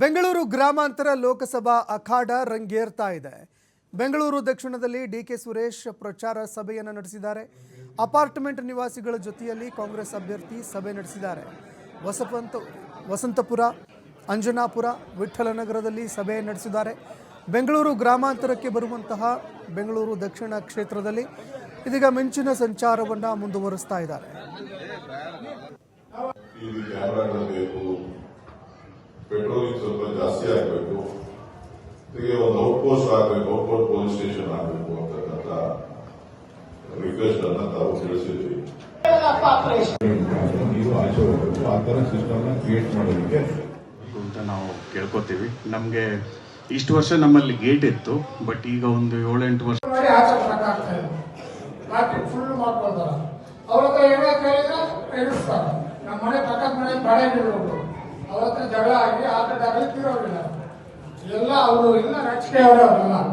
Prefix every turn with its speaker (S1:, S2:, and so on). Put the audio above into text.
S1: ಬೆಂಗಳೂರು ಗ್ರಾಮಾಂತರ ಲೋಕಸಭಾ ಅಖಾಡ ರಂಗೇರ್ತಾ ಇದೆ. ಬೆಂಗಳೂರು ದಕ್ಷಿಣದಲ್ಲಿ ಡಿ ಕೆ ಸುರೇಶ್ ಪ್ರಚಾರ ಸಭೆಯನ್ನು ನಡೆಸಿದ್ದಾರೆ. ಅಪಾರ್ಟ್ಮೆಂಟ್ ನಿವಾಸಿಗಳ ಜೊತೆಯಲ್ಲಿ ಕಾಂಗ್ರೆಸ್ ಅಭ್ಯರ್ಥಿ ಸಭೆ ನಡೆಸಿದ್ದಾರೆ. ವಸಪಂತ, ವಸಂತಪುರ, ಅಂಜನಾಪುರ ವಿಠ್ಠಲನಗರದಲ್ಲಿ ಸಭೆ ನಡೆಸಿದ್ದಾರೆ. ಬೆಂಗಳೂರು ಗ್ರಾಮಾಂತರಕ್ಕೆ ಬರುವಂತಹ ಬೆಂಗಳೂರು ದಕ್ಷಿಣ ಕ್ಷೇತ್ರದಲ್ಲಿ ಇದೀಗ ಮಿಂಚಿನ ಸಂಚಾರವನ್ನು ಮುಂದುವರಿಸ್ತಾ ಇದ್ದಾರೆ.
S2: ಬೇಕು ಸ್ವಲ್ಪ ಜಾಸ್ತಿ ಆಗಬೇಕು. ಹೀಗೆ ಒಂದು ಔಟ್ ಪೋಸ್ಟ್ ಆಗಬೇಕು ಔಟ್ ಪೋಸ್ಟ್ ಪೊಲೀಸ್ ಸ್ಟೇಷನ್ ಆಗಬೇಕು ಅಂತಕ್ಕಂಥ ರಿಕ್ವೆಸ್ಟ್ ಅನ್ನ ತಾವು ತಿಳಿಸಿದ್ವಿ.
S3: ನೀವು ಆಚೆ ಹೋಗಬೇಕು ಆ ಥರ ಸಿಸ್ಟಮ್ನ ಕ್ರಿಯೇಟ್ ಮಾಡೋದಕ್ಕೆ.
S4: ಅಂತ ನಾವು ಕೇಳ್ಕೊತೀವಿ. ನಮಗೆ ಇಷ್ಟು ವರ್ಷ ನಮ್ಮಲ್ಲಿ ಗೇಟ್ ಇತ್ತು ಬಟ್ ಈಗ ಒಂದು ಏಳೆಂಟು ವರ್ಷ
S5: ಫುಲ್ ಮಾಡ್ಕೊಳ್ತಾರ ಅವ್ರ ಹತ್ರ ಏನೋ ಕೇಳಿದ್ರೆ ಎದುರಿಸ್ತಾರೆ ನಮ್ಮ ಮನೆ ಪಕ್ಕದ ಮನೆ ಬಾಳೆ ಇರೋರು ಅವ್ರ ಹತ್ರ ಜಗಳ ಆಗಿ ಆಟದಾಗಲಿ ತೀರೋಗಿಲ್ಲ ಎಲ್ಲ ಅವರು ಇಲ್ಲ ರಾಜಕೀಯ ಅವರಲ್ಲ
S6: Increase the pop